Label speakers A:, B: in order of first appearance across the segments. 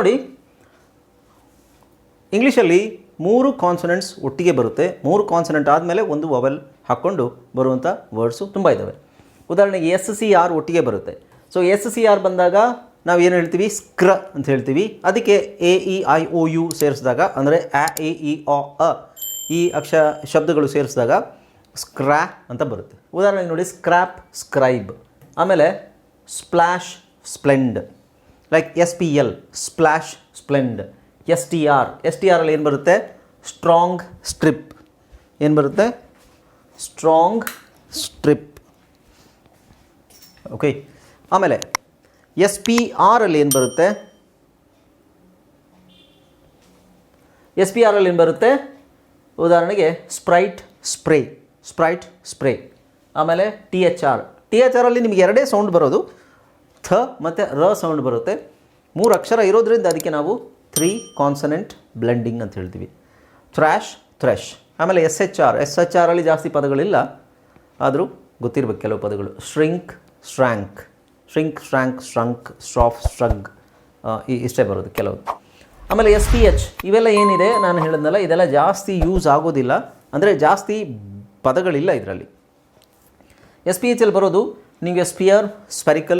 A: ನೋಡಿ. ಇಂಗ್ಲೀಷಲ್ಲಿ ಮೂರು ಕಾನ್ಸನೆಂಟ್ಸ್ ಒಟ್ಟಿಗೆ ಬರುತ್ತೆ. ಮೂರು ಕಾನ್ಸನೆಂಟ್ ಆದಮೇಲೆ ಒಂದು ವವೆಲ್ ಹಾಕ್ಕೊಂಡು ಬರುವಂಥ ವರ್ಡ್ಸು ತುಂಬ ಇದ್ದಾವೆ ಉದಾಹರಣೆಗೆ ಎಸ್ ಸಿ ಆರ್ ಒಟ್ಟಿಗೆ ಬರುತ್ತೆ. ಸೊ ಎಸ್ ಸಿ ಆರ್ ಬಂದಾಗ ನಾವು ಏನು ಹೇಳ್ತೀವಿ? ಸ್ಕ್ರ ಅಂತ ಹೇಳ್ತೀವಿ. ಅದಕ್ಕೆ A E I O U ಸೇರಿಸಿದಾಗ, ಅಂದರೆ ಆ ಎ, ಇ, ಅ ಅ ಈ ಅಕ್ಷ ಶಬ್ದಗಳು ಸೇರಿಸಿದಾಗ ಸ್ಕ್ರ್ಯಾ ಅಂತ ಬರುತ್ತೆ. ಉದಾಹರಣೆಗೆ ನೋಡಿ ಸ್ಕ್ರಾಪ್ ಸ್ಕ್ರೈಬ್ ಆಮೇಲೆ splash ಸ್ಪ್ಲೆಂಡ್ like S P L splash ಸ್ಪ್ಲೆಂಡ್ S T R S T ಆರಲ್ಲಿ ಏನು ಬರುತ್ತೆ? ಸ್ಟ್ರಾಂಗ್ ಸ್ಟ್ರಿಪ್ ಏನು ಬರುತ್ತೆ? ಸ್ಟ್ರಾಂಗ್ ಸ್ಟ್ರಿಪ್ ಓಕೆ ಆಮೇಲೆ ಎಸ್ ಪಿ ಆರಲ್ಲಿ ಏನು ಬರುತ್ತೆ? ಎಸ್ ಪಿ ಆರಲ್ಲಿ ಏನು ಬರುತ್ತೆ? ಉದಾಹರಣೆಗೆ ಸ್ಪ್ರೈಟ್ ಸ್ಪ್ರೇ ಸ್ಪ್ರೈಟ್ ಸ್ಪ್ರೇ ಆಮೇಲೆ T H R T H ಆರಲ್ಲಿ ನಿಮಗೆ ಎರಡೇ ಸೌಂಡ್ ಬರೋದು. ಥ ಮತ್ತು ರ ಸೌಂಡ್ ಬರುತ್ತೆ. ಮೂರು ಅಕ್ಷರ ಇರೋದ್ರಿಂದ ಅದಕ್ಕೆ ನಾವು ತ್ರೀ ಕಾನ್ಸನೆಂಟ್ ಬ್ಲೆಂಡಿಂಗ್ ಅಂತ ಹೇಳ್ತೀವಿ. ಥ್ರ್ಯಾಶ್ ಥ್ರೆಶ್ ಆಮೇಲೆ S H R S H ಆರಲ್ಲಿ ಜಾಸ್ತಿ ಪದಗಳಿಲ್ಲ. ಆದರೂ ಗೊತ್ತಿರಬೇಕು ಕೆಲವು ಪದಗಳು. ಶ್ರಿಂಕ್ ಸ್ಟ್ರ್ಯಾಂಕ್ ಶ್ರಿಂಕ್ ಸ್ಟ್ರ್ಯಾಂಕ್ ಸ್ಟ್ರಂಕ್ ಸ್ಟ್ರಾಫ್ ಸ್ಟ್ರಗ್ ಇಷ್ಟೇ ಬರೋದು ಕೆಲವು. ಆಮೇಲೆ ಎಸ್ ಪಿ ಎಚ್ ಇವೆಲ್ಲ ಏನಿದೆ? ನಾನು ಹೇಳಿದ್ನಲ್ಲ, ಇದೆಲ್ಲ ಜಾಸ್ತಿ ಯೂಸ್ ಆಗೋದಿಲ್ಲ. ಅಂದರೆ ಜಾಸ್ತಿ ಪದಗಳಿಲ್ಲ ಇದರಲ್ಲಿ. ಎಸ್ ಪಿ ಎಚ್ ಅಲ್ಲಿ ಬರೋದು ನಿಮಗೆ ಸ್ಪಿಯರ್ ಸ್ಪೆರಿಕಲ್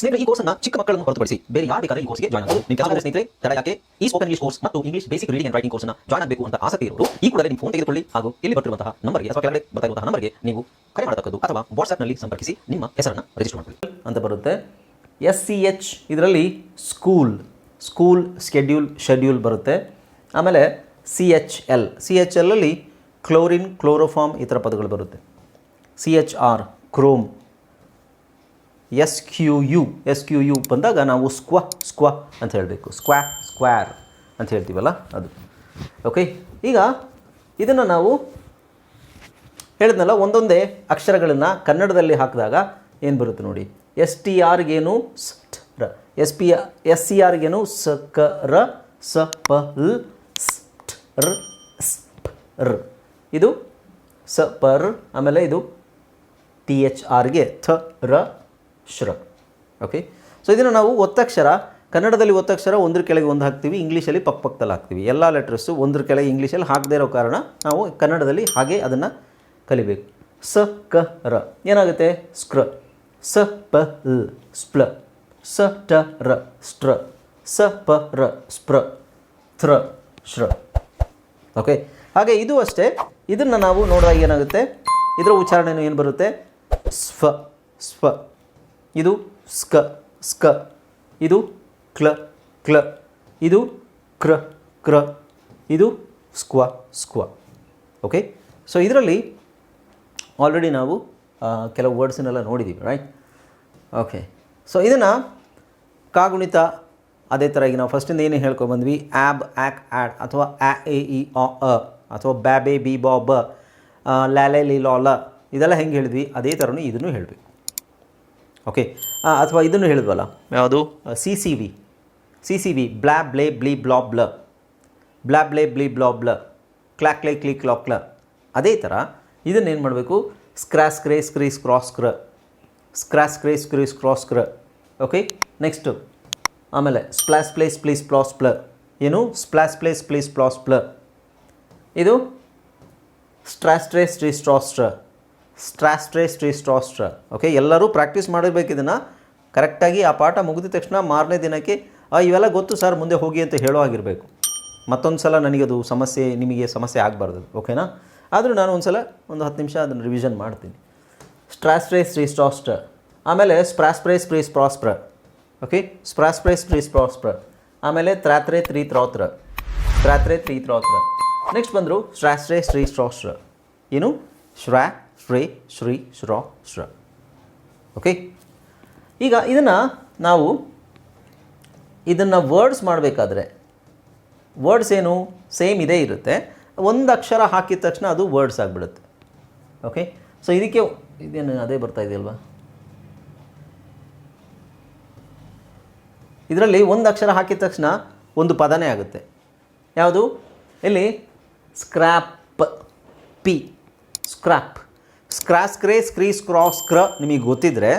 B: ಸ್ನೇಹಿತರೆ, ಈ ಕೋರ್ಸ್ನ ಚಿಕ್ಕ ಮಕ್ಕಳನ್ನು ಹೊರತುಪಡಿಸಿ ಬೇರೆ ಯಾರು ಬೇಕಾದ್ರೆ ಈ ಕೋರ್ಸ್ಗೆ ಜಾಯ್ನ್ ಆಗಬಹುದು ನಿಮ್ಮ ಕೆಲವು ಸ್ನೇಹಿತರೆ, ತಡ ಯಾಕೆ ಈ ಸ್ಪೋಕನ್ ಇಂಗ್ಲಿಷ್ ಕೋರ್ಸ್ ಮತ್ತು English basic reading and writing ಕೋರ್ಸ್ನ ಜಾಯ್ನ್ ಆಗಬೇಕು ಅಂತ ಆಸಕ್ತಿ ಇರೋರು, ಈ ಕೂಡಲೇ ನಿಮ್ಮ ಫೋನ್ ತೆಗೆದುಕೊಳ್ಳಿ ಹಾಗೂ ಇಲ್ಲಿ ಬರ್ತಿರುವಂತಹ ನಂಬರ್ಗೆ ಅಥವಾ ಕೆಳಗಡೆ ಬರ್ತಾ ಇರುವಂತಹ ನಂಬರ್ಗೆ ನೀವು ಕರೆ ಮಾಡತಕ್ಕದ್ದು ಅಥವಾ ವಾಟ್ಸ್ಆಪ್ನಲ್ಲಿ ಸಂಪರ್ಕಿಸಿ ನಿಮ್ಮ ಹೆಸರನ್ನು ರಿಜಿಸ್ಟರ್ ಮಾಡಿಕೊಳ್ಳಿ.
A: ಅಂತ ಬರುತ್ತೆ. ಎಸ್ ಸಿ ಎಚ್ ಇದರಲ್ಲಿ ಸ್ಕೂಲ್ ಸ್ಕೂಲ್ ಸ್ಕೆಡ್ಯೂಲ್ ಶೆಡ್ಯೂಲ್ ಬರುತ್ತೆ. ಆಮೇಲೆ C H L C H ಎಲ್ಲಲ್ಲಿ chlorine chloroform ಈ ಥರ ಪದಗಳು ಬರುತ್ತೆ. C H R chrome S Q U S Q U ಬಂದಾಗ ನಾವು ಸ್ಕ್ವ ಸ್ಕ್ವ ಅಂತ ಹೇಳಬೇಕು. ಸ್ಕ್ವಾ, ಸ್ಕ್ವಾರ್ ಅಂತ ಹೇಳ್ತೀವಲ್ಲ ಅದು. ಓಕೆ ಈಗ ಇದನ್ನು ನಾವು ಹೇಳಿದ್ನಲ್ಲ, ಒಂದೊಂದೇ ಅಕ್ಷರಗಳನ್ನು ಕನ್ನಡದಲ್ಲಿ ಹಾಕಿದಾಗ ಏನು ಬರುತ್ತೆ ನೋಡಿ. ಎಸ್ ಟಿ ಆರ್ಗೇನು ಸ್ ರ. ಎಸ್ ಪಿ ಎಸ್ ಸಿ ಆರ್ಗೇನು ಸ, ಕ, ರ, ಸ, ಪ, ಲ್, ಸ್ ರ್ ಸ್ ರ್. ಇದು ಸ, ಪ, ರ್, ಆಮೇಲೆ ಇದು ಟಿ ಎಚ್ ಆರ್ಗೆ ಥ, ರ ಶ್ರ ಓಕೆ ಸೊ ಇದನ್ನು ನಾವು ಒತ್ತಕ್ಷರ, ಕನ್ನಡದಲ್ಲಿ ಒತ್ತಕ್ಷರ ಒಂದ್ರ ಕೆಳಗೆ ಒಂದು ಹಾಕ್ತೀವಿ, ಇಂಗ್ಲೀಷಲ್ಲಿ ಪಕ್ಕ ಪಕ್ಕದಲ್ಲಿ ಹಾಕ್ತೀವಿ. ಎಲ್ಲ ಲೆಟ್ರಸ್ಸು ಒಂದ್ರ ಕೆಳಗೆ ಇಂಗ್ಲೀಷಲ್ಲಿ ಹಾಕದೇ ಇರೋ ಕಾರಣ ನಾವು ಕನ್ನಡದಲ್ಲಿ ಹಾಗೆ ಅದನ್ನು ಕಲಿಬೇಕು. ಸ, ಕ, ರ. ಏನಾಗುತ್ತೆ? ಸ್ಕ್ರ. ಸ, ಪ, ಲ್. ಸ್ಪ್ಲ. ಸ, ಟ, ರ. ಸ್ಟ್ರ. ಸ, ಪ, ರ. ಸ್ಪ್ರ. ಥ್ರ. ಶ್ರ. ಓಕೆ ಹಾಗೆ ಇದು ಅಷ್ಟೇ. ಇದನ್ನು ನಾವು ನೋಡಿದಾಗ ಏನಾಗುತ್ತೆ? ಇದರ ಉಚ್ಚಾರಣೆನೂ ಏನು ಬರುತ್ತೆ? ಸ್ಫ. ಸ್ಫ. ಇದು ಸ್ಕ ಸ್ಕ. ಇದು ಕ್ಲ ಕ್ಲ. ಇದು ಕ್ರ ಕ್ರ. ಇದು ಸ್ಕ್ವ ಸ್ಕ್ವ. ಓಕೆ ಸೊ ಇದರಲ್ಲಿ ಆಲ್ರೆಡಿ ನಾವು ಕೆಲವು ವರ್ಡ್ಸನ್ನೆಲ್ಲ ನೋಡಿದ್ದೀವಿ ರೈಟ್ ಓಕೆ ಸೊ ಇದನ್ನು ಕಾಗುಣಿತ, ಅದೇ ಥರ ಈಗ ನಾವು ಫಸ್ಟಿಂದ ಏನು ಹೇಳ್ಕೊಬಂದ್ವಿ ಆ್ಯಬ್ ಆ್ಯಕ್ ಆ್ಯಡ್ ಅಥವಾ ಆ ಎ ಇ ಅ ಅಥವಾ ಬ್ಯಾಬೆ ಬಿ ಬಾ ಬ ಲ್ಯಾಲೆ ಲಿ ಲಾ ಲ ಇದೆಲ್ಲ ಹೆಂಗೆ ಹೇಳಿದ್ವಿ? ಅದೇ ಥರನೂ ಇದನ್ನು ಹೇಳಬೇಕು. ಓಕೆ ಅಥವಾ ಇದನ್ನು ಹೇಳಿದ್ವಲ್ಲ? ಯಾವುದು? C C V C C V blah ಬ್ಲೇ ಬ್ಲಿ ಬ್ಲಾ ಬ್ಲ. ಬ್ಲಾ ಬ್ಲೇ ಬ್ಲಿ ಬ್ಲಾ ಬ್ಲ. ಕ್ಲಾಕ್ ಲೈ ಕ್ಲಿಕ್ ಕ್ಲಾಕ್ ಕ್ಲ. ಅದೇ ಥರ ಇದನ್ನೇನು ಮಾಡಬೇಕು? ಸ್ಕ್ರಾಸ್ ಕ್ರೇ ಸ್ಕ್ರೀ ಕ್ರಾಸ್ ಕ್ರ ಸ್ಕ್ರಾಸ್ ಕ್ರೇ ಸ್ಕ್ರೀ ಕ್ರಾಸ್ ಕ್ರ ಓಕೆ ನೆಕ್ಸ್ಟು. ಆಮೇಲೆ ಸ್ಪ್ಲಾಸ್ ಪ್ಲೇಸ್ ಪ್ಲೀಸ್ ಪ್ಲಾಸ್ ಪ್ಲ. ಏನು? ಸ್ಪ್ಲಾಸ್ ಪ್ಲೇಸ್ ಪ್ಲೀಸ್ ಪ್ಲಾಸ್ ಪ್ಲ. ಇದು? ಸ್ಟ್ರಾಸ್ಟ್ರೇ ಸ್ಟ್ರೀ ಸ್ಟ್ರಾಸ್ಟ್ರ ಸ್ಟ್ರಾಸ್ಟ್ರೇ ಸ್ಟ್ರೀ ಸ್ಟ್ರಾಸ್ಟ್ರ ಓಕೆ ಎಲ್ಲರೂ ಪ್ರಾಕ್ಟೀಸ್ ಮಾಡಿರ್ಬೇಕು ಇದನ್ನು. ಕರೆಕ್ಟಾಗಿ ಆ ಪಾಠ ಮುಗಿದ ತಕ್ಷಣ ಮಾರನೇ ದಿನಕ್ಕೆ ಇವೆಲ್ಲ ಗೊತ್ತು ಸರ್ ಮುಂದೆ ಹೋಗಿ ಅಂತ ಹೇಳೋ ಆಗಿರಬೇಕು ಮತ್ತೊಂದು ಸಲ ನನಗದು ಸಮಸ್ಯೆ, ನಿಮಗೆ ಸಮಸ್ಯೆ ಆಗಬಾರ್ದು ಓಕೆನಾ ಆದರೂ ನಾನು ಒಂದು ಸಲ ಒಂದು ಹತ್ತು ನಿಮಿಷ ಅದನ್ನು ರಿವಿಷನ್ ಮಾಡ್ತೀನಿ. ಸ್ಟ್ರಾಸ್ಟ್ರೇ ಸ್ಟ್ರೀ ಸ್ಟ್ರಾಸ್ಟ್ರ ಆಮೇಲೆ ಸ್ಪ್ರಾಸ್ಪ್ರೇ ಸ್ಪ್ರೀ ಸ್ಪ್ರಾಸ್ಪ್ರ ಓಕೆ ಸ್ಪ್ರಾಸ್ಪ್ರೇ ಸ್ಪ್ರೀ ಸ್ಪ್ರಾಸ್ಪ್ರ ಆಮೇಲೆ ತ್ರಾತ್ರೆ, ತ್ರೀ, ತ್ರೋತ್ರ. ತ್ರಾತ್ರೆ, ತ್ರೀ, ತ್ರೋತ್ರ. ನೆಕ್ಸ್ಟ್ ಬಂದರು ಸ್ಟ್ರಾಸ್ಟ್ರೇ ಶ್ರೀ ಸ್ಟ್ರಾಸ್ಟ್ರ ಏನು? ಶ್ರಾ ಶ್ರೇ, ಶ್ರೀ, ಶ್ರ ಶ್ರ. ಓಕೆ ಈಗ ಇದನ್ನು ನಾವು ಇದನ್ನು ವರ್ಡ್ಸ್ ಮಾಡಬೇಕಾದ್ರೆ ವರ್ಡ್ಸ್ ಏನು? ಸೇಮ್ ಇದೇ ಇರುತ್ತೆ. ಒಂದು ಅಕ್ಷರ ಹಾಕಿದ ತಕ್ಷಣ ಅದು ವರ್ಡ್ಸ್ ಆಗಿಬಿಡುತ್ತೆ. ಓಕೆ ಸೊ ಇದಕ್ಕೆ ಇದೇನು, ಅದೇ ಬರ್ತಾ ಇದೆಯಲ್ವಾ ಇದರಲ್ಲಿ ಒಂದು ಅಕ್ಷರ ಹಾಕಿದ ತಕ್ಷಣ ಒಂದು ಪದನೇ ಆಗುತ್ತೆ. ಯಾವುದು? ಇಲ್ಲಿ ಸ್ಕ್ರ್ಯಾಪ್ ಪಿ ಸ್ಕ್ರ್ಯಾಪ್ ಸ್ಕ್ರಾ ಕ್ರೇ ಸ್ಕ್ರೀ ಸ್ಕ್ರಾ ಸ್ಕ್ರ ನಿಮಗೆ ಗೊತ್ತಿದ್ದರೆ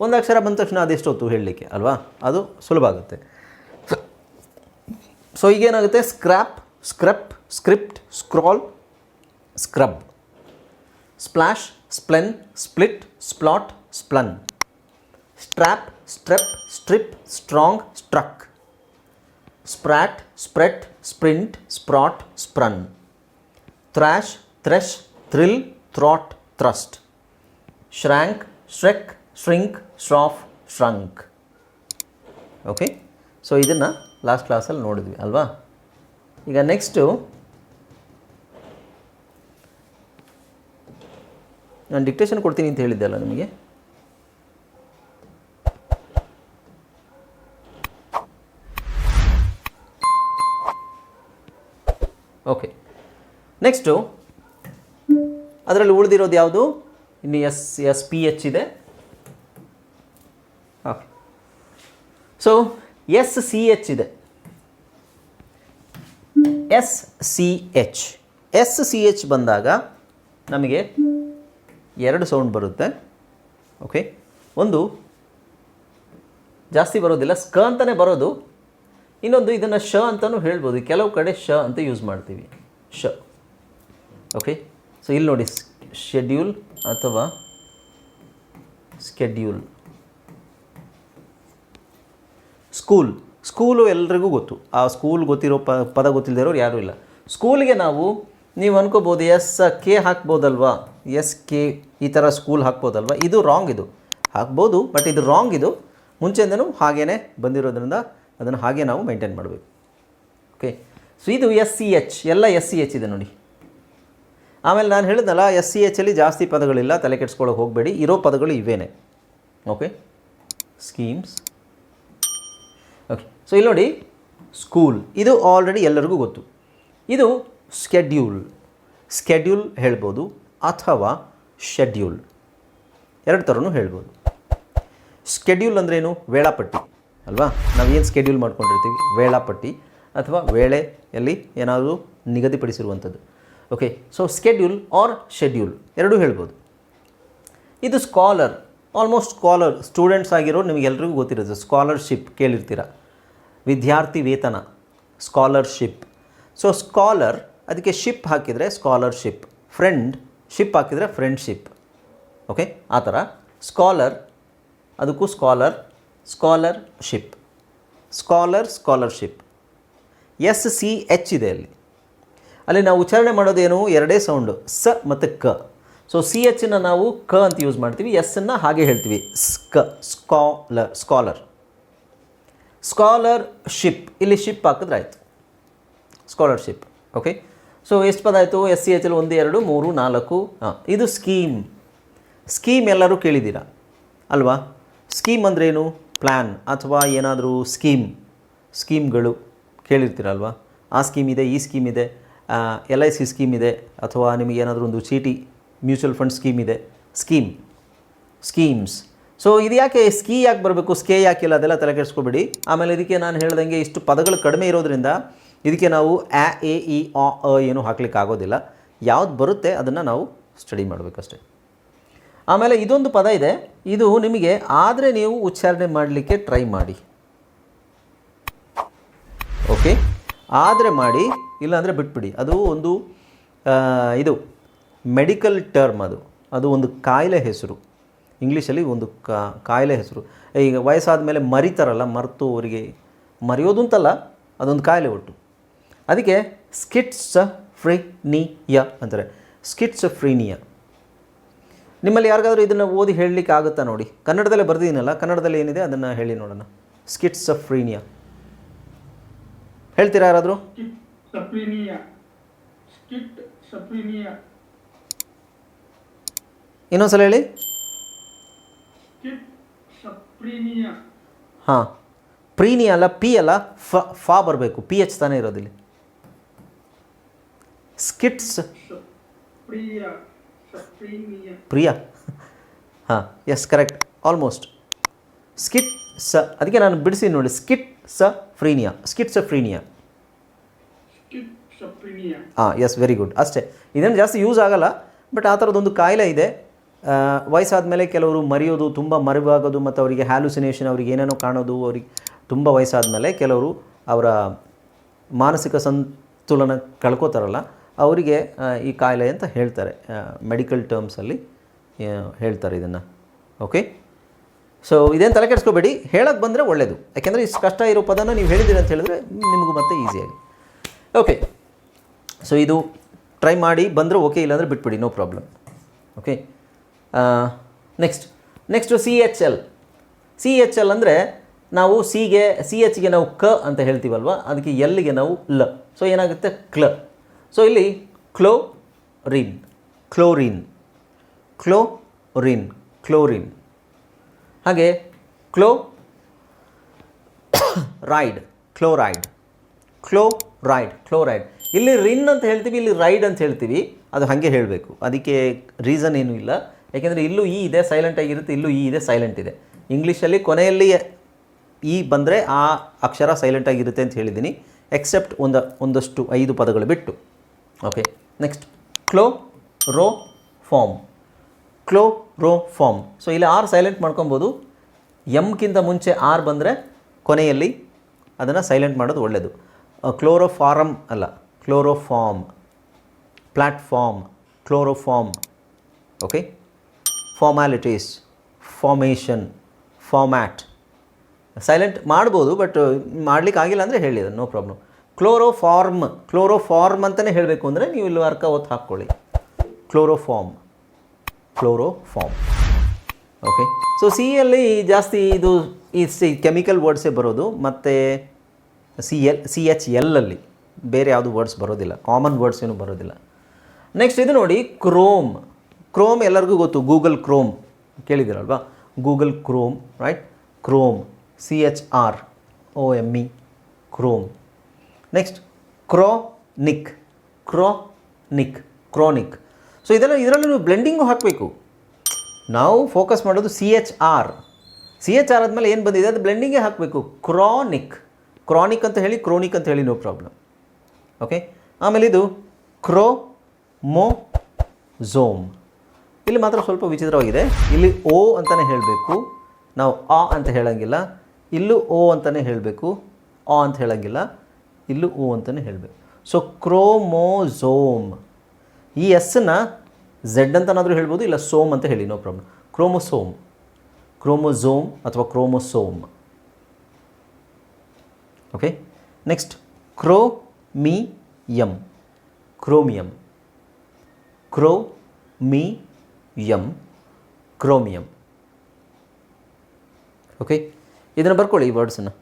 A: ಒಂದು ಅಕ್ಷರ ಬಂದ ತಕ್ಷಣ ಅದೆಷ್ಟೊತ್ತು ಹೇಳಲಿಕ್ಕೆ, ಅಲ್ವಾ? ಅದು ಸುಲಭ ಆಗುತ್ತೆ. ಸೊ ಈಗೇನಾಗುತ್ತೆ? ಸ್ಕ್ರ್ಯಾಪ್ ಸ್ಕ್ರಪ್ ಸ್ಕ್ರಿಪ್ಟ್ ಸ್ಕ್ರಾಲ್ ಸ್ಕ್ರಬ್ ಸ್ಪ್ಲಾಶ್ ಸ್ಪ್ಲೆನ್ split splat ಸ್ಪ್ಲನ್ strap strep strip strong struck sprat ಸ್ಪ್ರೆಟ್ sprint ಸ್ಪ್ರಾಟ್ ಸ್ಪ್ರನ್ thrash thresh thrill throat thrust shrank Shrek shrink Shroff shrunk okay so ಇದನ್ನು ಲಾಸ್ಟ್ ಕ್ಲಾಸಲ್ಲಿ ನೋಡಿದ್ವಿ, ಅಲ್ವಾ? ಈಗ ನೆಕ್ಸ್ಟು ನಾನು ಡಿಕ್ಟೇಷನ್ ಕೊಡ್ತೀನಿ ಅಂತ ಹೇಳಿದ್ದೆ ಅಲ್ಲ ನಿಮಗೆ? ಓಕೆ ನೆಕ್ಸ್ಟು ಅದರಲ್ಲಿ ಉಳಿದಿರೋದು ಯಾವುದು? ಇನ್ನು ಎಸ್ ಎಸ್ ಪಿ ಎಚ್ ಇದೆ. Okay so S C H ಇದೆ. S C H S C H ಬಂದಾಗ ನಮಗೆ ಎರಡು ಸೌಂಡ್ ಬರುತ್ತೆ. ಓಕೆ ಒಂದು ಜಾಸ್ತಿ ಬರೋದಿಲ್ಲ ಸ್ಕ ಅಂತಲೇ ಬರೋದು. ಇನ್ನೊಂದು ಇದನ್ನು ಶ ಅಂತಲೂ ಹೇಳ್ಬೋದು. ಕೆಲವು ಕಡೆ ಶ ಅಂತ ಯೂಸ್ ಮಾಡ್ತೀವಿ. ಶ. ಓಕೆ ಸೊ ಇಲ್ಲಿ ನೋಡಿ ಶೆಡ್ಯೂಲ್ ಅಥವಾ ಸ್ಕೆಡ್ಯೂಲ್ ಸ್ಕೂಲ್ ಸ್ಕೂಲು ಎಲ್ರಿಗೂ ಗೊತ್ತು. ಆ ಸ್ಕೂಲ್ ಗೊತ್ತಿರೋ ಪ, ಪದ ಗೊತ್ತಿಲ್ಲದಿರೋರು ಯಾರೂ ಇಲ್ಲ. ಸ್ಕೂಲ್ಗೆ ನಾವು, ನೀವು ಅನ್ಕೋಬೋದು ಎಸ್ ಕೆ ಹಾಕ್ಬೋದಲ್ವಾ? ಎಸ್ ಕೆ ಈ ಥರ ಸ್ಕೂಲ್ ಹಾಕ್ಬೋದಲ್ವಾ? ಇದು ರಾಂಗ್ ಇದು. ಹಾಕ್ಬೋದು ಬಟ್ ಇದು ರಾಂಗ್ ಇದು. ಮುಂಚೆಯಿಂದನೂ ಹಾಗೇ ಬಂದಿರೋದ್ರಿಂದ ಅದನ್ನು ಹಾಗೆ ನಾವು ಮೇಂಟೈನ್ ಮಾಡಬೇಕು. ಓಕೆ ಸೊ ಇದು ಎಸ್ ಸಿ ಎಚ್ ಎಲ್ಲ ಎಸ್ ಸಿ ಎಚ್ ಇದೆ ನೋಡಿ. ಆಮೇಲೆ ನಾನು ಹೇಳಿದ್ನಲ್ಲ ಎಸ್ ಸಿ ಎಚ್ ಅಲ್ಲಿ ಜಾಸ್ತಿ ಪದಗಳಿಲ್ಲ, ತಲೆ ಕೆಡ್ಸ್ಕೊಳ್ಳೋಕೆ ಹೋಗಬೇಡಿ, ಇರೋ ಪದಗಳು ಇವೇನೆ. ಓಕೆ ಸ್ಕೀಮ್ಸ್ ಓಕೆ ಸೊ ಇಲ್ಲಿ ನೋಡಿ ಸ್ಕೂಲ್ ಇದು ಆಲ್ರೆಡಿ ಎಲ್ಲರಿಗೂ ಗೊತ್ತು. ಇದು ಸ್ಕೆಡ್ಯೂಲ್ ಸ್ಕೆಡ್ಯೂಲ್ ಹೇಳ್ಬೋದು ಅಥವಾ ಶೆಡ್ಯೂಲ್ ಎರಡು ಥರನೂ ಹೇಳ್ಬೋದು. ಸ್ಕೆಡ್ಯೂಲ್ ಅಂದ್ರೇನು? ವೇಳಾಪಟ್ಟಿ. ಅಲ್ವಾ? ನಾವೇನು ಸ್ಕೆಡ್ಯೂಲ್ ಮಾಡ್ಕೊಂಡಿರ್ತೀವಿ? ವೇಳಾಪಟ್ಟಿ ಅಥವಾ ವೇಳೆಯಲ್ಲಿ ಏನಾದರೂ ನಿಗದಿಪಡಿಸಿರುವಂಥದ್ದು. Okay so schedule or schedule ಎರಡೂ ಹೇಳ್ಬೋದು. ಇದು ಸ್ಕಾಲರ್ ಆಲ್ಮೋಸ್ಟ್ ಸ್ಕಾಲರ್ ಸ್ಟೂಡೆಂಟ್ಸ್ ಆಗಿರೋ ನಿಮಗೆಲ್ರಿಗೂ ಗೊತ್ತಿರೋದು ಸ್ಕಾಲರ್ಶಿಪ್ ಕೇಳಿರ್ತೀರ? ವಿದ್ಯಾರ್ಥಿ ವೇತನ ಸ್ಕಾಲರ್ಶಿಪ್ ಸೊ ಸ್ಕಾಲರ್ ಅದಕ್ಕೆ ಶಿಪ್ ಹಾಕಿದರೆ ಸ್ಕಾಲರ್ಶಿಪ್ ಫ್ರೆಂಡ್ ಶಿಪ್ ಹಾಕಿದರೆ ಫ್ರೆಂಡ್ಶಿಪ್ ಓಕೆ ಆ ಥರ. ಸ್ಕಾಲರ್ ಅದಕ್ಕೂ scholar scholarship scholar scholarship S C H ಇದೆ ಅಲ್ಲಿ. ಅಲ್ಲಿ ನಾವು ಉಚ್ಚಾರಣೆ ಮಾಡೋದೇನು? ಎರಡೇ ಸೌಂಡು ಸ ಮತ್ತು ಕ. ಸೊ ಸಿ ಎಚ್ಚನ್ನು ನಾವು ಕ ಅಂತ ಯೂಸ್ ಮಾಡ್ತೀವಿ. ಎಸ್ಸನ್ನು ಹಾಗೆ ಹೇಳ್ತೀವಿ. ಸ್ಕ ಸ್ಕಾಲರ್ ಸ್ಕಾಲರ್. ಶಿಪ್ ಇಲ್ಲಿ ಶಿಪ್ ಹಾಕಿದ್ರೆ ಆಯಿತು. ಸ್ಕಾಲರ್ಶಿಪ್. ಓಕೆ ಸೊ ಎಷ್ಟು ಪದ ಆಯಿತು? ಎಸ್ ಸಿ ಎಚ್ ಅಲ್ಲಿ ಒಂದು, ಎರಡು, ಮೂರು, ನಾಲ್ಕು. ಹಾಂ, ಇದು ಸ್ಕೀಮ್ ಸ್ಕೀಮ್ ಎಲ್ಲರೂ ಕೇಳಿದ್ದೀರಾ? ಅಲ್ವಾ? ಸ್ಕೀಮ್ ಅಂದ್ರೇನು? ಪ್ಲ್ಯಾನ್ ಅಥವಾ ಏನಾದರೂ ಸ್ಕೀಮ್ ಸ್ಕೀಮ್ಗಳು ಕೇಳಿರ್ತೀರಲ್ವಾ ಆ ಸ್ಕೀಮ್ ಇದೆ, ಈ ಸ್ಕೀಮ್ ಇದೆ. ಎಲ್ ಐ ಸಿ ಸ್ಕೀಮ್ ಇದೆ, ಅಥವಾ ನಿಮಗೆ ಏನಾದರೂ ಒಂದು ಟಿ ಮ್ಯೂಚುವಲ್ ಫಂಡ್ ಸ್ಕೀಮ್ ಇದೆ. ಸ್ಕೀಮ್ ಸ್ಕೀಮ್ಸ್ ಸೊ ಇದು ಯಾಕೆ ಸ್ಕೀ ಯಾಕೆ ಬರಬೇಕು? ಸ್ಕೇ ಯಾಕೆ ಇಲ್ಲ? ಅದೆಲ್ಲ ತಲೆ ಕೆಡಿಸ್ಕೊಬೇಡಿ. ಆಮೇಲೆ ಇದಕ್ಕೆ ನಾನು ಹೇಳ್ದಂಗೆ ಇಷ್ಟು ಪದಗಳು ಕಡಿಮೆ ಇರೋದ್ರಿಂದ ಇದಕ್ಕೆ ನಾವು ಆ ಎ, ಇ, ಆ, ಅ ಏನು ಹಾಕ್ಲಿಕ್ಕೆ ಆಗೋದಿಲ್ಲ. ಯಾವ್ದು ಬರುತ್ತೆ ಅದನ್ನು ನಾವು ಸ್ಟಡಿ ಮಾಡಬೇಕಷ್ಟೆ. ಆಮೇಲೆ ಇದೊಂದು ಪದ ಇದೆ. ಇದು ನಿಮಗೆ ಆದರೆ ನೀವು ಉಚ್ಚಾರಣೆ ಮಾಡಲಿಕ್ಕೆ ಟ್ರೈ ಮಾಡಿ. ಓಕೆ ಆದರೆ ಮಾಡಿ, ಇಲ್ಲಾಂದರೆ ಬಿಟ್ಬಿಡಿ. ಅದು ಒಂದು ಇದು ಮೆಡಿಕಲ್ ಟರ್ಮ್ ಅದು. ಅದು ಒಂದು ಕಾಯಿಲೆ ಹೆಸರು. ಇಂಗ್ಲೀಷಲ್ಲಿ ಒಂದು ಕಾಯಿಲೆ ಹೆಸರು. ಈಗ ವಯಸ್ಸಾದ ಮೇಲೆ ಮರಿತಾರಲ್ಲ ಮರೆತು ಅವರಿಗೆ ಮರೆಯೋದು ಅಂತಲ್ಲ ಅದೊಂದು ಕಾಯಿಲೆ ಒಟ್ಟು ಅದಕ್ಕೆ ಸ್ಕಿಟ್ಸ್ ಫ್ರಿನಿಯ ಅಂತಾರೆ. ಸ್ಕಿಟ್ಸ್ ಫ್ರೀನಿಯ ನಿಮ್ಮಲ್ಲಿ ಯಾರಿಗಾದರೂ ಇದನ್ನು ಓದಿ ಹೇಳಲಿಕ್ಕೆ ಆಗುತ್ತಾ ನೋಡಿ. ಕನ್ನಡದಲ್ಲೇ ಬರೆದಿದ್ದೀನಲ್ಲ, ಕನ್ನಡದಲ್ಲಿ ಏನಿದೆ ಅದನ್ನು ಹೇಳಿ ನೋಡೋಣ. ಸ್ಕಿಟ್ಸ್ ಫ್ರೀನಿಯ ಹೇಳ್ತೀರಾ ಯಾರಾದರೂ? ಇನ್ನೊಂದ್ಸಲ ಹೇಳಿ. ಹಾ. ಪ್ರೀನಿ ಅಲ್ಲ ಪಿ ಅಲ್ಲ ಫ ಫಾ ಬರಬೇಕು. ಪಿ ಎಚ್ ತಾನೇ ಇರೋದಿಲ್ಲಿ ಸ್ಕಿಟ್ಸ್.
C: ಪ್ರಿಯಾ.
A: ಹಾಂ ಎಸ್ ಕರೆಕ್ಟ್. ಆಲ್ಮೋಸ್ಟ್. ಸ್ಕಿಟ್ ಸ ಅದಕ್ಕೆ ನಾನು ಬಿಡಿಸಿ ನೋಡಿ. ಸ್ಕಿಟ್ ಸ ಫ್ರೀನಿಯಾ.
C: ಸ್ಕಿಟ್ ಸಪ್ರೀನಿಯಾ
A: ಹಾಂ ಎಸ್ ವೆರಿ ಗುಡ್ ಅಷ್ಟೇ. ಇದೇನು ಜಾಸ್ತಿ ಯೂಸ್ ಆಗಲ್ಲ ಬಟ್ ಆ ಥರದ್ದೊಂದು ಕಾಯಿಲೆ ಇದೆ. ವಯಸ್ಸಾದ ಮೇಲೆ ಕೆಲವರು ಮರೆಯೋದು, ತುಂಬ ಮರೆವಾಗೋದು, ಮತ್ತು ಅವರಿಗೆ ಹ್ಯಾಲುಸಿನೇಷನ್ ಅವರಿಗೆ ಏನೇನೋ ಕಾಣೋದು, ಅವ್ರಿಗೆ ತುಂಬ ವಯಸ್ಸಾದ ಮೇಲೆ ಕೆಲವರು ಅವರ ಮಾನಸಿಕ ಸಂತುಲನ ಕಳ್ಕೊತಾರಲ್ಲ, ಅವರಿಗೆ ಈ ಕಾಯಿಲೆ ಅಂತ ಹೇಳ್ತಾರೆ. ಮೆಡಿಕಲ್ ಟರ್ಮ್ಸಲ್ಲಿ ಹೇಳ್ತಾರೆ ಇದನ್ನು. ಓಕೆ ಸೊ ಇದೇನು ತಲೆ ಕೆಡಿಸ್ಕೋಬೇಡಿ. ಹೇಳೋಕ್ಕೆ ಬಂದರೆ ಒಳ್ಳೆಯದು ಯಾಕೆಂದರೆ ಇಷ್ಟು ಕಷ್ಟ ಇರೋ ಪದನ ನೀವು ಹೇಳಿದ್ದೀರಿ ಅಂತ ಹೇಳಿದ್ರೆ ನಿಮಗೂ ಮತ್ತೆ ಈಸಿಯಾಗಿ ಓಕೆ ಸೊ ಇದು ಟ್ರೈ ಮಾಡಿ ಬಂದರೆ ಓಕೆ ಇಲ್ಲಾಂದರೆ ಬಿಟ್ಬಿಡಿ no problem okay next next C H L C H L ಅಂದರೆ ನಾವು ಸಿಗೆ ಸಿ ಎಚ್ಗೆ ನಾವು ಕ ಅಂತ ಹೇಳ್ತೀವಲ್ವ? ಅದಕ್ಕೆ ಎಲ್ಗೆ ನಾವು ಲ. ಸೊ ಏನಾಗುತ್ತೆ? ಕ್ಲ. ಸೊ ಇಲ್ಲಿ ಕ್ಲೋ ರಿನ್ ಕ್ಲೋರಿನ್. ಕ್ಲೋರಿನ್. ಕ್ಲೋರಿನ್. ಹಾಗೆ ಕ್ಲೋ ರೈಡ್ ಕ್ಲೋರೈಡ್. ಕ್ಲೋರೈಡ್. ಕ್ಲೋರೈಡ್. ಇಲ್ಲಿ ರಿನ್ ಅಂತ ಹೇಳ್ತೀವಿ, ಇಲ್ಲಿ ರೈಡ್ ಅಂತ ಹೇಳ್ತೀವಿ. ಅದು ಹಾಗೆ ಹೇಳಬೇಕು. ಅದಕ್ಕೆ ರೀಸನ್ ಏನೂ ಇಲ್ಲ. ಯಾಕೆಂದರೆ ಇಲ್ಲೂ ಈ ಇದೆ ಸೈಲೆಂಟ್ ಆಗಿರುತ್ತೆ, ಇಲ್ಲೂ ಈ ಇದೆ ಸೈಲೆಂಟ್ ಇದೆ. ಇಂಗ್ಲೀಷಲ್ಲಿ ಕೊನೆಯಲ್ಲಿ ಈ ಬಂದರೆ ಆ ಅಕ್ಷರ ಸೈಲೆಂಟ್ ಆಗಿರುತ್ತೆ ಅಂತ ಹೇಳಿದ್ದೀನಿ. ಎಕ್ಸೆಪ್ಟ್ ಒಂದು, ಒಂದಷ್ಟು ಐದು ಪದಗಳು ಬಿಟ್ಟು. Okay next chloroform chloroform so ಇಲ್ಲಿ ಆರ್ ಸೈಲೆಂಟ್ ಮಾಡ್ಕೊಬೋದು. ಎಮ್ಗಿಂತ ಮುಂಚೆ ಆರ್ ಬಂದರೆ ಕೊನೆಯಲ್ಲಿ ಅದನ್ನು ಸೈಲೆಂಟ್ ಮಾಡೋದು ಒಳ್ಳೆಯದು ಕ್ಲೋರೋಫಾರಮ್ ಅಲ್ಲ. Chloroform platform chloroform okay formalities formation format silent ಮಾಡ್ಬೋದು ಬಟ್ ಮಾಡ್ಲಿಕ್ಕೆ ಆಗಿಲ್ಲ ಅಂದರೆ ಹೇಳಿ ನೋ ಪ್ರಾಬ್ಲಮ್ ಕ್ಲೋರೋಫಾರ್ಮ್ ಕ್ಲೋರೋಫಾರ್ಮ್ ಅಂತಲೇ ಹೇಳಬೇಕು ಅಂದರೆ ನೀವು ಇಲ್ಲಿ ವರ್ಕ ಒತ್ತು ಹಾಕ್ಕೊಳ್ಳಿ. Chloroform chloroform okay so C ಯಲ್ಲಿ ಜಾಸ್ತಿ ಇದು, ಈ ಸಿ ಕೆಮಿಕಲ್ ವರ್ಡ್ಸೇ ಬರೋದು, ಮತ್ತು ಸಿ ಎಲ್ ಸಿ ಎಚ್ ಎಲ್ಲಲ್ಲಿ ಬೇರೆ ಯಾವುದು ವರ್ಡ್ಸ್ ಬರೋದಿಲ್ಲ. ಕಾಮನ್ ವರ್ಡ್ಸ್ ಏನು ಬರೋದಿಲ್ಲ. ನೆಕ್ಸ್ಟ್ ಇದು ನೋಡಿ ಕ್ರೋಮ್ ಕ್ರೋಮ್ ಎಲ್ಲರಿಗೂ ಗೊತ್ತು. Google Chrome ಕೇಳಿದ್ದೀರಲ್ವಾ? Google Chrome right Chrome C H R O M E Chrome next chronic chronic chronic so ಇದೆಲ್ಲ ಇದರಲ್ಲಿ ನೀವು ಬ್ಲೆಂಡಿಂಗು ಹಾಕಬೇಕು. ನಾವು ಫೋಕಸ್ ಮಾಡೋದು C H R C H R ಆದಮೇಲೆ ಏನು ಬಂದಿದೆ? ಅದು ಬ್ಲೆಂಡಿಂಗೇ ಹಾಕಬೇಕು. ಕ್ರಾನಿಕ್ ಕ್ರಾನಿಕ್ ಅಂತ ಹೇಳಿ ಕ್ರೋನಿಕ್ ಅಂತ ಹೇಳಿ ನೋ ಪ್ರಾಬ್ಲಮ್ ಓಕೆ ಆಮೇಲೆ ಇದು ಕ್ರೋ ಮೊ ಝೋಮ್ ಇಲ್ಲಿ ಮಾತ್ರ ಸ್ವಲ್ಪ ವಿಚಿತ್ರವಾಗಿದೆ. ಇಲ್ಲಿ ಓ ಅಂತಲೇ ಹೇಳಬೇಕು. ನಾವು ಆ ಅಂತ ಹೇಳೋಂಗಿಲ್ಲ. ಇಲ್ಲೂ ಓ ಅಂತಲೇ ಹೇಳಬೇಕು. ಆ ಅಂತ ಹೇಳೋಂಗಿಲ್ಲ. ಇಲ್ಲೂ ಓ ಅಂತಲೇ ಹೇಳಬೇಕು. ಸೊ ಕ್ರೋಮೋಝೋಮ್ ಈ ಎಸ್ನ ಝೆಡ್ ಅಂತನಾದರೂ ಹೇಳ್ಬೋದು, ಇಲ್ಲ ಸೋಮ್ ಅಂತ ಹೇಳಿ ನೋ ಪ್ರಾಬ್ಲಮ್ ಕ್ರೋಮೋಸೋಮ್. ಕ್ರೋಮೋಝೋಮ್ ಅಥವಾ chromosome. Okay next chromium chromium chromium chromium okay ಇದನ್ನು ಬರ್ಕೊಳ್ಳಿ ಈ ವರ್ಡ್ಸನ್ನು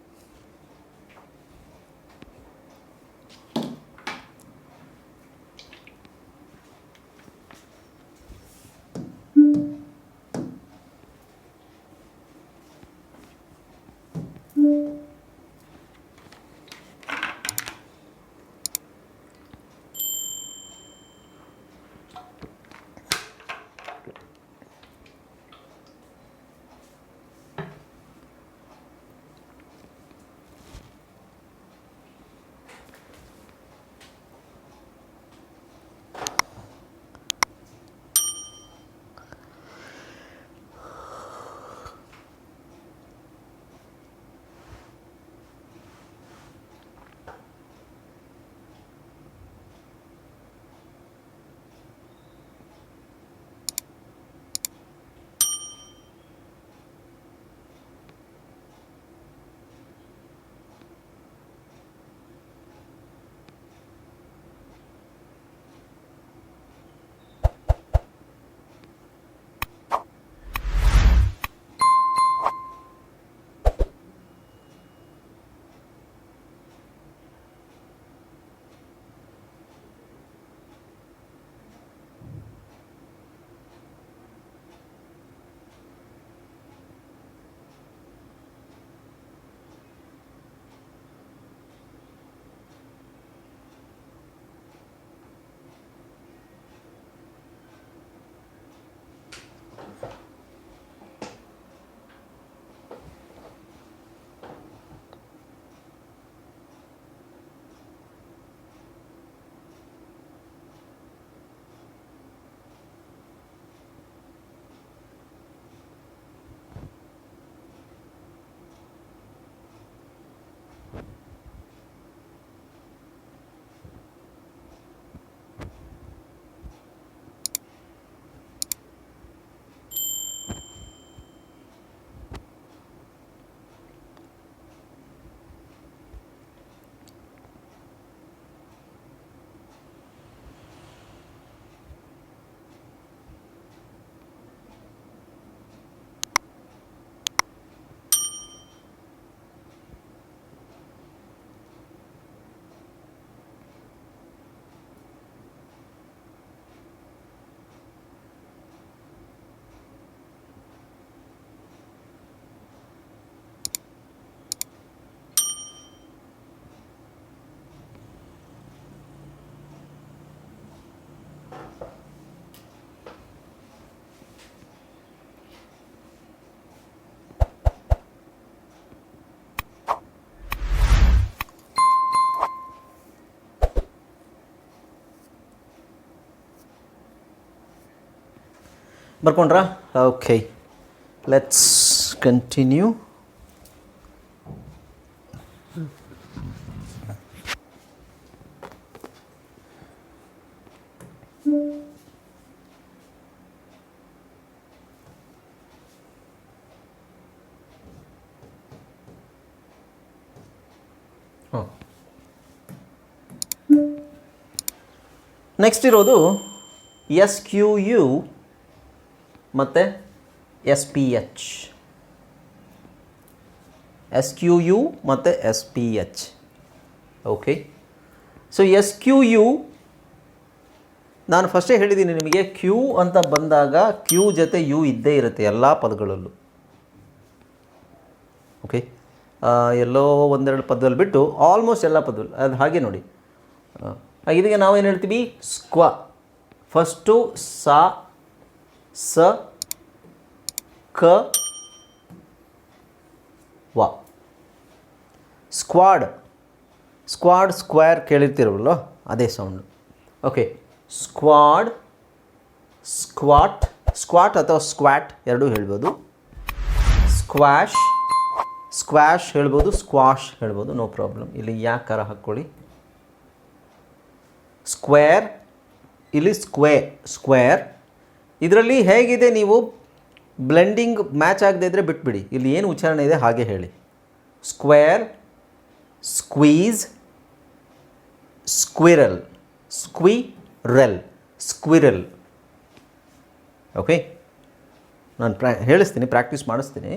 A: ಬರ್ಕೊಂಡ್ರಾ ಓಕೆ ಲೆಟ್ಸ್ ಕಂಟಿನ್ಯೂ ನೆಕ್ಸ್ಟ್ ಇರೋದು ಎಸ್ ಕ್ಯೂ ಯು ಮತ್ತು S P H S Q U ಮತ್ತು S P H okay so S Q U ನಾನು ಫಸ್ಟೇ ಹೇಳಿದ್ದೀನಿ ನಿಮಗೆ ಕ್ಯೂ ಅಂತ ಬಂದಾಗ ಕ್ಯೂ ಜೊತೆ ಯು ಇದ್ದೇ ಇರುತ್ತೆ ಎಲ್ಲ ಪದಗಳಲ್ಲೂ. ಓಕೆ ಎಲ್ಲೋ ಒಂದೆರಡು ಪದದಲ್ಲಿ ಬಿಟ್ಟು ಆಲ್ಮೋಸ್ಟ್ ಎಲ್ಲ ಪದಗಳು, ಅದು ಹಾಗೆ ನೋಡಿ. ಇದಕ್ಕೆ ನಾವೇನು ಹೇಳ್ತೀವಿ? ಸ್ಕ್ವ. ಫಸ್ಟು ಸ ಸ, ಕ, ವ. ಸ್ಕ್ವಾಡ್. ಸ್ಕ್ವಾಡ್ ಸ್ಕ್ವೇರ್ ಕೇಳಿರ್ತಿರವಲ್ಲ ಅದೇ sound. Okay. Squad, squat squat ಅಥವಾ ಸ್ಕ್ವಾಟ್ ಎರಡೂ ಹೇಳ್ಬೋದು. ಸ್ಕ್ವಾಶ್ ಸ್ಕ್ವಾಶ್ ಹೇಳ್ಬೋದು ಸ್ಕ್ವಾಶ್ ಹೇಳ್ಬೋದು. No problem. ಇಲ್ಲಿ ಯಾಕಾರ ಹಾಕ್ಕೊಳ್ಳಿ? ಸ್ಕ್ವೇರ್ ಇಲ್ಲಿ ಸ್ಕ್ವೇ ಸ್ಕ್ವೇರ್ ಇದರಲ್ಲಿ ಹೇಗಿದೆ ನೀವು ಬ್ಲೆಂಡಿಂಗ್ ಮ್ಯಾಚ್ ಆಗದೆ ಇದ್ದರೆ ಬಿಟ್ಬಿಡಿ. ಇಲ್ಲಿ ಏನು ಉಚ್ಚಾರಣೆ ಇದೆ ಹಾಗೆ ಹೇಳಿ. Square squeeze squirrel squirrel squirrel okay ನಾನು ಪ್ರಾ ಹೇಳಿಸ್ತೀನಿ ಪ್ರಾಕ್ಟೀಸ್ ಮಾಡಿಸ್ತೀನಿ.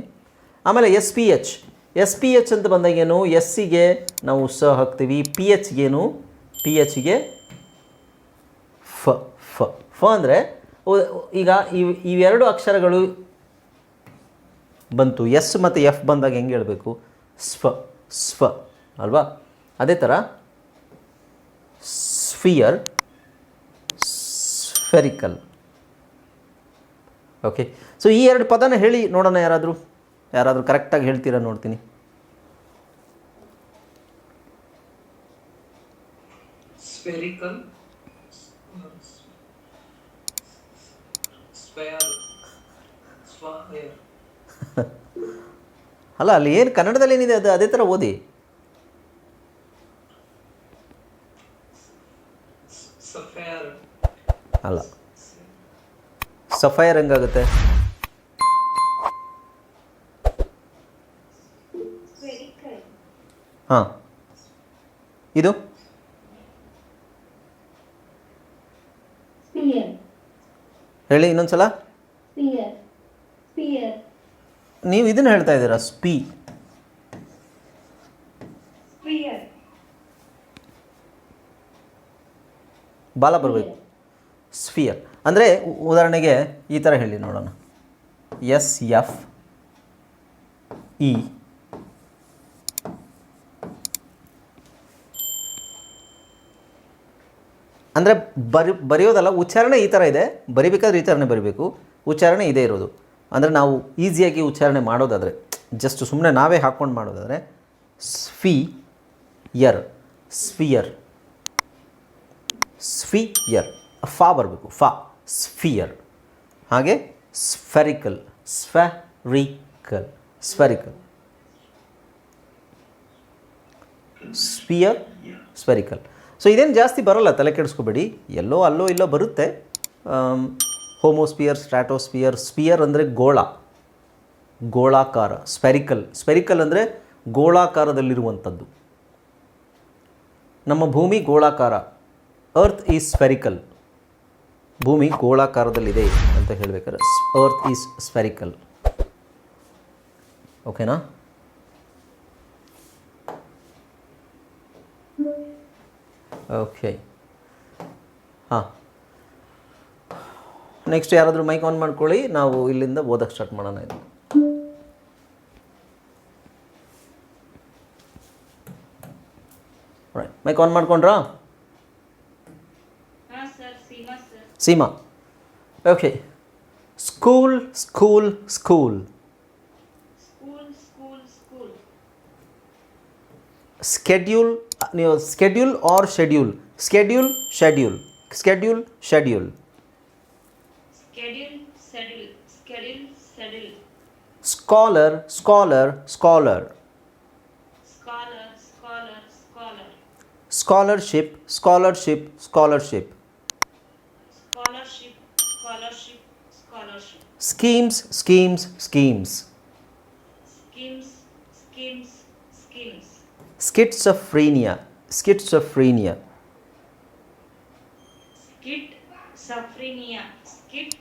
A: ಆಮೇಲೆ S P H S P H ಅಂತ ಬಂದಾಗ ಏನು? ಎಸ್ಸಿಗೆ ನಾವು ಸ ಹಾಕ್ತೀವಿ. ಪಿ ಎಚ್ಗೇನು ಪಿ ಎಚ್ಗೆ ಫ ಫ. ಫ ಅಂದರೆ ಈಗ ಇವ್ ಇವೆರಡು ಅಕ್ಷರಗಳು ಬಂತು. ಎಸ್ ಮತ್ತು ಎಫ್ ಬಂದಾಗ ಹೆಂಗೆ ಹೇಳಬೇಕು? ಸ್ವ ಸ್ವ ಅಲ್ವಾ? ಅದೇ ಥರ ಸ್ಫಿಯರ್, ಸ್ಫೆರಿಕಲ್. ಓಕೆ. ಸೊ, ಈ ಎರಡು ಪದನ ಹೇಳಿ ನೋಡೋಣ ಯಾರಾದರೂ. ಯಾರಾದರೂ ಕರೆಕ್ಟಾಗಿ ಹೇಳ್ತೀರಾ ನೋಡ್ತೀನಿ.
D: Spherical.
A: ಅಲ್ಲ ಅಲ್ಲಿ ಏನು ಕನ್ನಡದಲ್ಲಿ ಏನಿದೆ ಅದು? ಅದೇ ಥರ ಓದಿ. ಅಲ್ಲ. ಸಫೈರ್ ಹೆಂಗಾಗುತ್ತೆ? ಹಾಂ. ಇದು? ಹೇಳಿ ಇನ್ನೊಂದ್ಸಲ. ನೀವು ಇದನ್ನ ಹೇಳ್ತಾ ಇದ್ದೀರಾ? ಸ್ಪಿ ಬಾಲ ಬರಬೇಕು. ಸ್ಫಿಯರ್ ಅಂದರೆ ಉದಾಹರಣೆಗೆ ಈ ಥರ ಹೇಳಿ ನೋಡೋಣ. ಎಸ್ ಎಫ್ ಇ ಅಂದರೆ ಬರಿ ಬರೆಯೋದಲ್ಲ ಉಚ್ಚಾರಣೆ ಈ ಥರ ಇದೆ. ಬರಿಬೇಕಾದ್ರೆ ಈ ಥರನೇ ಬರಿಬೇಕು. ಉಚ್ಚಾರಣೆ ಇದೇ ಇರೋದು. ಅಂದರೆ ನಾವು ಈಸಿಯಾಗಿ ಉಚ್ಚಾರಣೆ ಮಾಡೋದಾದರೆ ಜಸ್ಟ್ ಸುಮ್ಮನೆ ನಾವೇ ಹಾಕ್ಕೊಂಡು ಮಾಡೋದಾದರೆ ಸ್ಫಿ ಯರ್ ಸ್ಫಿಯರ್ ಸ್ಫಿಯರ್ ಫಾ ಬರಬೇಕು, ಫಾ ಸ್ಫಿಯರ್ ಹಾಗೆ spherical spherical spherical sphere spherical so ಇದೇನು ಜಾಸ್ತಿ ಬರೋಲ್ಲ, ತಲೆ ಕೆಡಿಸ್ಕೋಬೇಡಿ. ಎಲ್ಲೋ ಅಲ್ಲೋ ಇಲ್ಲೋ ಬರುತ್ತೆ. ಹೋಮೋಸ್ಪಿಯರ್, ಸ್ಟ್ರಾಟೋಸ್ಪಿಯರ್, ಸ್ಪಿಯರ್ ಅಂದರೆ ಗೋಳ. ಗೋಳಾಕಾರ, ಸ್ಪೆರಿಕಲ್. ಸ್ಪೆರಿಕಲ್ ಅಂದರೆ ಗೋಳಾಕಾರದಲ್ಲಿರುವಂಥದ್ದು. ನಮ್ಮ ಭೂಮಿ ಗೋಳಾಕಾರ. ಅರ್ತ್ ಈಸ್ ಸ್ಪೆರಿಕಲ್ ಭೂಮಿ ಗೋಳಾಕಾರದಲ್ಲಿದೆ ಅಂತ ಹೇಳಬೇಕಾದ್ರೆ ಅರ್ತ್ ಈಸ್ ಸ್ಪೆರಿಕಲ್ ಓಕೆನಾ ಓಕೆ ಹಾಂ. ನೆಕ್ಸ್ಟ್ ಯಾರಾದರೂ ಮೈಕ್ ಆನ್ ಮಾಡ್ಕೊಳ್ಳಿ ನಾವು ಇಲ್ಲಿಂದ ಓದಕ್ಕೆ ಸ್ಟಾರ್ಟ್ ಮಾಡೋಣ ಇದು. Mic on ಮಾಡ್ಕೊಂಡ್ರಾ?
E: Seema okay
A: school school school.
E: Schedule ನೀವು schedule or
A: schedule schedule schedule schedule
E: schedule schedule, schedule.
A: Scholar, scholar, scholar.
E: Scholar, scholar, scholar.
A: Scholarship, scholarship, scholarship.
E: Scholarship, scholarship, scholarship.
A: Schemes, schemes, schemes.
E: Schemes, schemes,
A: schemes. Schizophrenia, schizophrenia.
E: Schizophrenia, schizophrenia.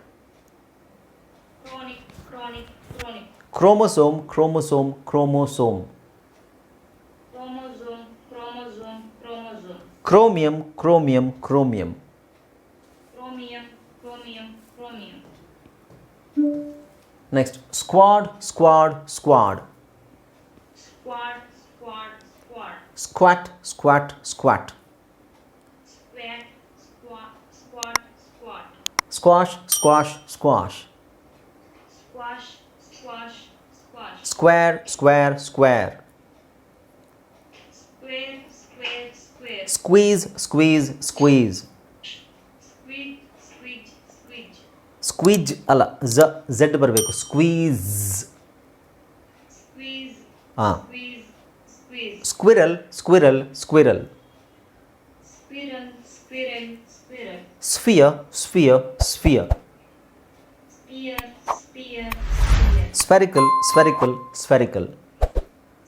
A: Chromosome, chromosome, chromosome.
E: Chromosome, chromosome, chromosome.
A: Chromium, chromium, chromium.
E: Chromium, chromium, chromium. Next,
A: squad, squad, squad.
E: Squad, squad, squad.
A: Squat, squat, squat. Squat,
E: squat, squat. Squash,
A: squash, squash. squash.
E: Square square square
A: Square, square, square.
E: Squeeze squeeze squeeze
A: Squeeze, squeeze, squeeze.
E: Squeeze ಅಲ್ಲ ಝ Z ಬರಬೇಕು squeeze
A: Squeeze,
E: ಹಾಂ
A: squeeze, squeeze. Squirrel squirrel squirrel
E: Squirrel, squirrel, squirrel.
A: Sphere sphere sphere
E: Spherical, spherical. Spherical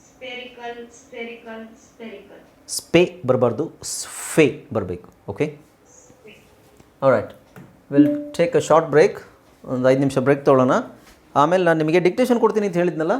A: Spherical, spherical, spherical.
E: ಸ್ಪೇ ಬರಬಾರ್ದು ಸ್ಫೇ ಬರಬೇಕು okay right will take a short break ಒಂದು ಐದು ನಿಮಿಷ ಬ್ರೇಕ್ ತೊಗೊಳ್ಳೋಣ ಆಮೇಲೆ ನಾನು ನಿಮಗೆ ಡಿಕ್ಟೇಷನ್ ಕೊಡ್ತೀನಿ ಅಂತ ಹೇಳಿದ್ನಲ್ಲ